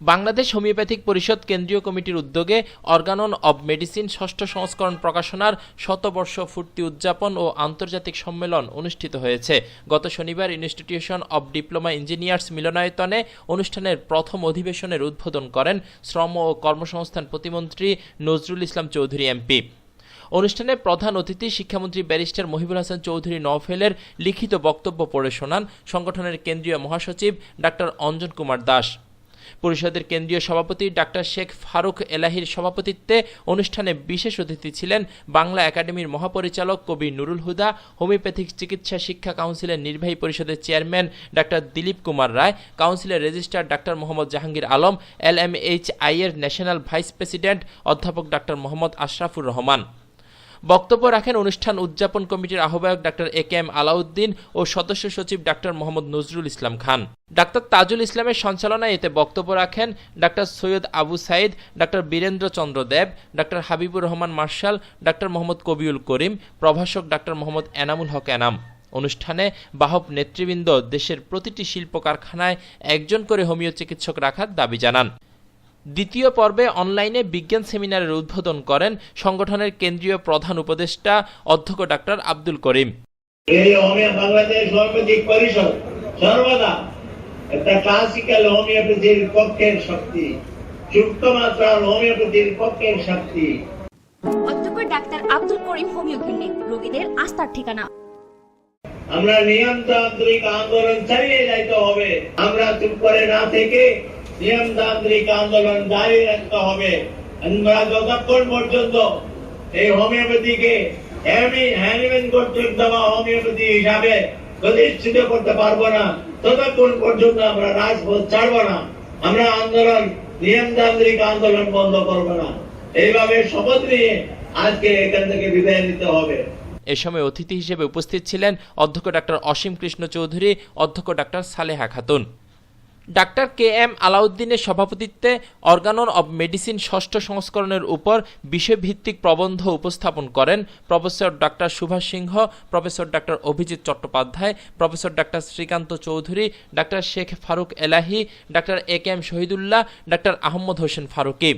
Bangladesh homeopathic পরিষদ কেন্দ্রীয় কমিটির উদ্যোগে অর্গানন অব মেডিসিন ষষ্ঠ সংস্করণ প্রকাশনার শতবর্ষ পূর্তি উদযাপন ও আন্তর্জাতিক সম্মেলন অনুষ্ঠিত হয়েছে। গত শনিবার ইনস্টিটিউশন অব ডিপ্লোমা ইঞ্জিনিয়ার্স মিলনায়তনে অনুষ্ঠানের প্রথম অধিবেশনের উদ্বোধন করেন শ্রম ও কর্মসংস্থান প্রতিমন্ত্রী নজরুল ইসলাম চৌধুরী এমপি। অনুষ্ঠানে প্রধান অতিথি শিক্ষামন্ত্রী ব্যারিস্টার মহিবুল হাসান চৌধুরী নওফেলের লিখিত বক্তব্য পড়ে শোনান। সংগঠনের কেন্দ্রীয় মহাসচিব ডাক্তার অঞ্জন কুমার দাস। পরিষদের কেন্দ্রীয় সভাপতি ডাক্তার শেখ ফারুক এলাহির সভাপতিত্বে অনুষ্ঠানে বিশেষ অতিথি ছিলেন বাংলা একাডেমির মহাপরিচালক কবি নুরুল হুদা, হোমিওপ্যাথিক চিকিৎসা শিক্ষা কাউন্সিলের নির্বাহী পরিষদের চেয়ারম্যান ডাক্তার দিলীপ কুমার রায়, কাউন্সিলের registrar doctor Mohammad Jahangir Alam, L M H I এর ন্যাশনাল ভাইস প্রেসিডেন্ট অধ্যাপক ডাক্তার মোহাম্মদ আশরাফুর রহমান। বক্তব্য রাখেন অনুষ্ঠান উদযাপন কমিটির আহ্বায়ক doctor A K M Alauddin ও সদস্য সচিব ডাক্তার মোহাম্মদ নজরুল ইসলাম খান। ডাক্তার তাজুল ইসলামের সঞ্চালনায় এতে বক্তব্য রাখেন doctor Syed Abu Saeed doctor Birendra Chandra Deb doctor Habibur Rahman martial doctor Mohammad Kabiul করিম, প্রভাষক ডাক্তার মোহাম্মদ এনামুল হক এনাম। অনুষ্ঠানে বাহক নেতৃবৃন্দ দেশের প্রতিটি শিল্প কারখানায় একজন করে হোমিও চিকিৎসক রাখার দাবি জানান। দ্বিতীয় পর্বে অনলাইনে বিজ্ঞান সেমিনারের উদ্বোধন করেন সংগঠনের কেন্দ্রীয় প্রধান উপদেষ্টা অধ্যক্ষ ডাক্তার আব্দুল করিম। এই হোমিও বাংলাদেশ হোমিওপ্যাথিক পরিষদ সর্বদা একটা ক্লাসিক্যাল হোমিওপ্যাথির পক্ষের শক্তি যুক্ত মাত্রার হোমিওপ্যাথির পক্ষের শক্তি। অধ্যক্ষ doctor Abdul Karim homeo clinic রোগীদের আস্থার ঠিকানা। আমরা নিয়মতান্ত্রিক আন্দোলন চালিয়ে যাইতে হবে। আমরা চুপ করে না থেকে নিয়মতান্ত্রিক আন্দোলন জারি রাখতে হবে। আমরা যতক্ষণ পর্যন্ত এই হোমিওপ্যাথিকে প্রতিষ্ঠিত করতে পারব না, ততক্ষণ পর্যন্ত আমরা রাজপথ ছাড়বো না। আমরা আন্দোলন, নিয়মতান্ত্রিক আন্দোলন বন্ধ করব না। এইভাবে শপথ নিয়ে আজকে এখান থেকে বিদায় নিতে হবে। এ সময় অতিথি হিসেবে উপস্থিত ছিলেন অধ্যক্ষ ডাক্তার অসীম কৃষ্ণ চৌধুরী, অধ্যক্ষ doctor Saleha Khatun. Doctor K M আলাউদ্দিনের সভাপতিত্বে অর্গানন অব মেডিসিন ষষ্ঠ সংস্করণের উপর বিষয়ভিত্তিক প্রবন্ধ উপস্থাপন করেন professor doctor Subhash Singha, professor doctor Abhijit Chattopadhyay, professor doctor Srikanta Chowdhury, doctor Sheikh Faruk Elahi, doctor A K M Shahidullah, doctor Ahmed Hossain Faruqui.